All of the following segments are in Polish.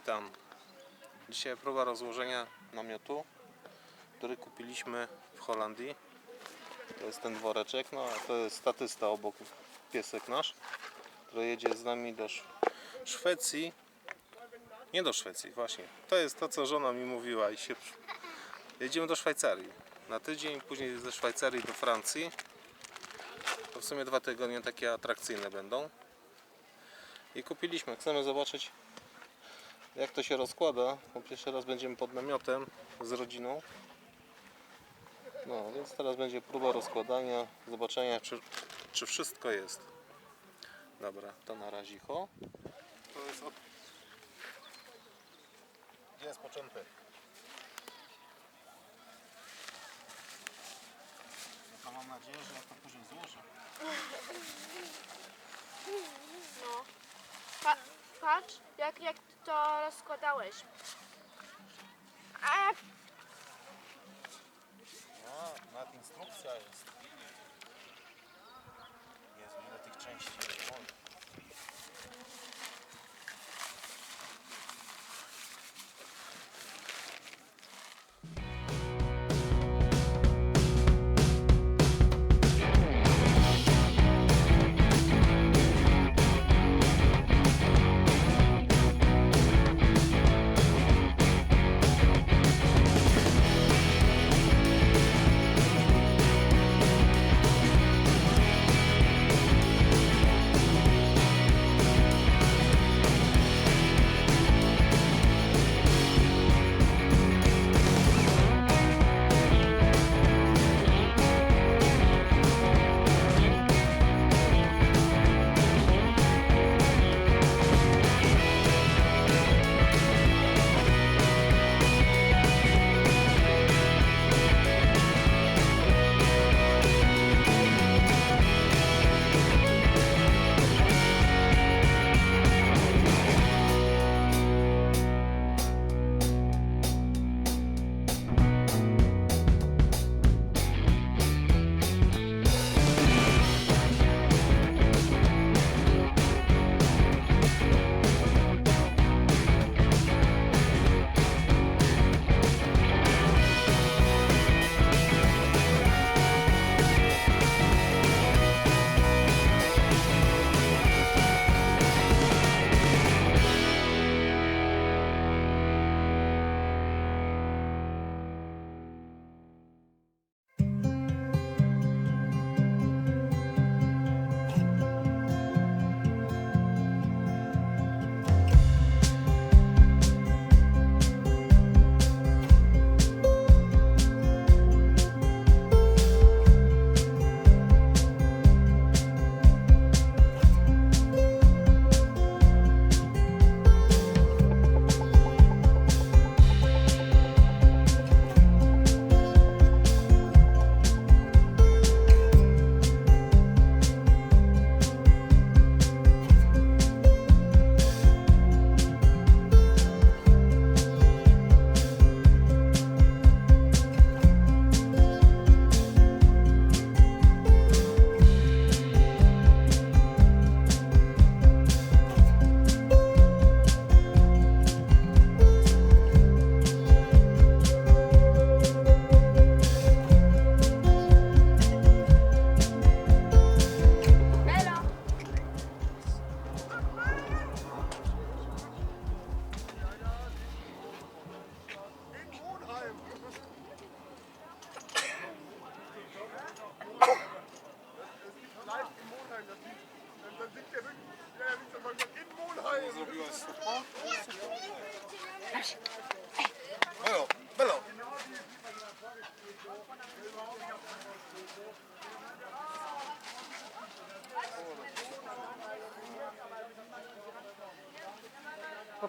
witam. Dzisiaj próba rozłożenia namiotu, który kupiliśmy w Holandii. To jest ten woreczek, no a to jest statysta obok, piesek nasz, który jedzie z nami do Sz- Szwecji. Nie do Szwecji, właśnie. To jest to, co żona mi mówiła i się... Jedziemy do Szwajcarii. Na tydzień, później ze Szwajcarii do Francji. To w sumie dwa tygodnie takie atrakcyjne będą. I kupiliśmy. Chcemy zobaczyć jak to się rozkłada. Bo pierwszy raz będziemy pod namiotem z rodziną. No, więc teraz będzie próba rozkładania, zobaczenia czy, czy wszystko jest. Dobra, to na razie. To jest od... Gdzie jest początek? No, mam nadzieję, że ja to później złożę. No. Pa, patrz, jak, jak to rozkładałeś. A, A,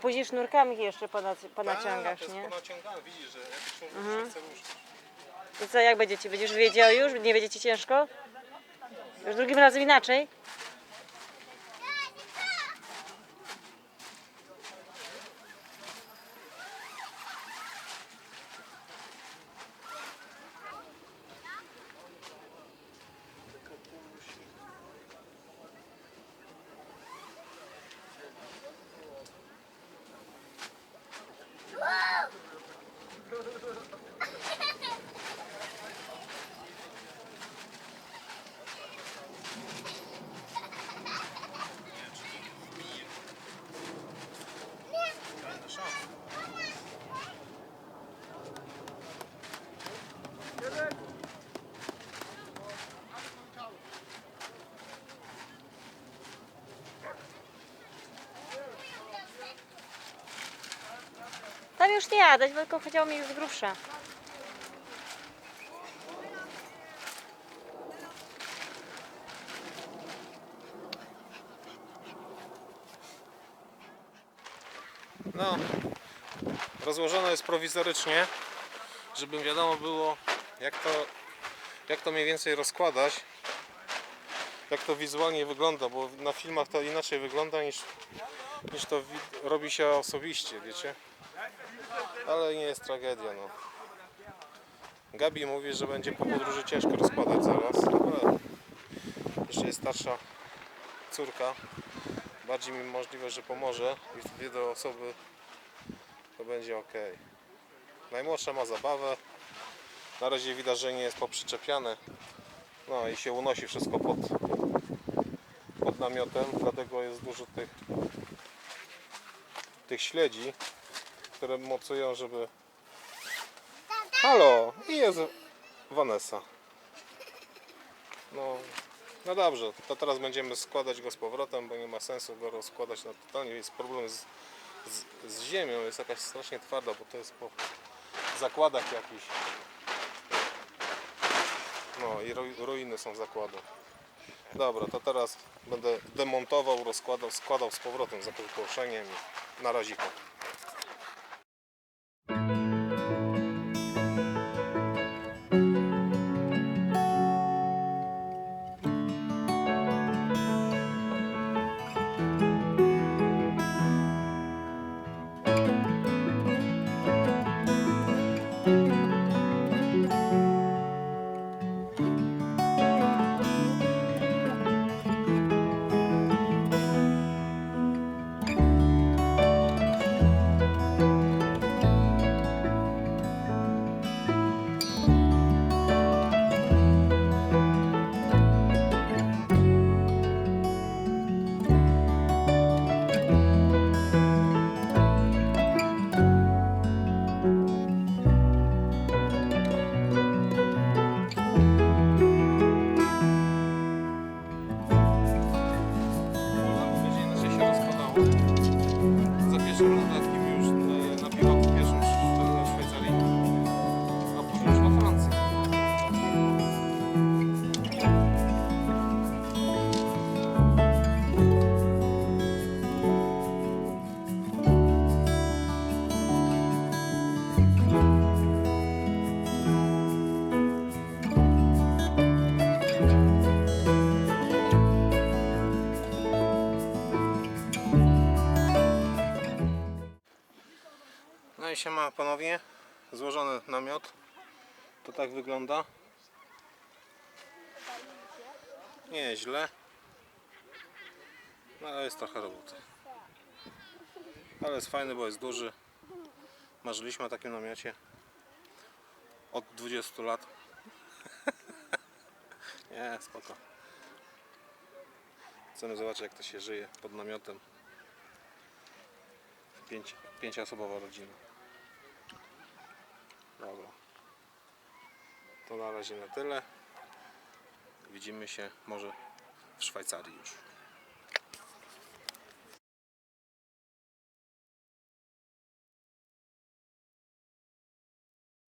później sznurkami jeszcze ponac- ponaciągasz, Tak, to nie? jest ponaciągane, widzisz, że mhm. chce. I co, jak będziecie? Będziesz wiedział już? Nie będziecie ciężko? Już drugim razem inaczej? Już nie jadać, tylko chodziło mi już grubsza. No, rozłożone jest prowizorycznie, żeby wiadomo było, jak to, jak to mniej więcej rozkładać, jak to wizualnie wygląda, bo na filmach to inaczej wygląda niż, niż to robi się osobiście, wiecie? Ale nie jest tragedia, no. Gabi mówi, że będzie po podróży ciężko rozkładać zaraz, ale jeszcze jest starsza córka, bardziej mi możliwe, że pomoże i dwie do osoby to będzie ok. Najmłodsza ma zabawę. Na razie widać, że nie jest poprzyczepiane. No i się unosi wszystko pod, pod namiotem, dlatego jest dużo tych, tych śledzi, które mocują, żeby... Halo! I jest Vanessa. No, no dobrze, to teraz będziemy składać go z powrotem, bo nie ma sensu go rozkładać na totalnie. Jest problem z, z, z ziemią, jest jakaś strasznie twarda, bo to jest po zakładach jakichś. No i ru- ruiny są zakłady. Dobra, to teraz będę demontował, rozkładał, składał z powrotem za połoszeniem i na razie. Się ma panowie, złożony namiot. To tak wygląda. Nie źle. No ale jest trochę roboty. Ale jest fajny, bo jest duży. Marzyliśmy o takim namiocie od 20 lat. Nie, spoko. Chcemy zobaczyć jak to się żyje pod namiotem. Pięć, pięcioosobowa rodzina. Dobra. To na razie na tyle. Widzimy się może w Szwajcarii już.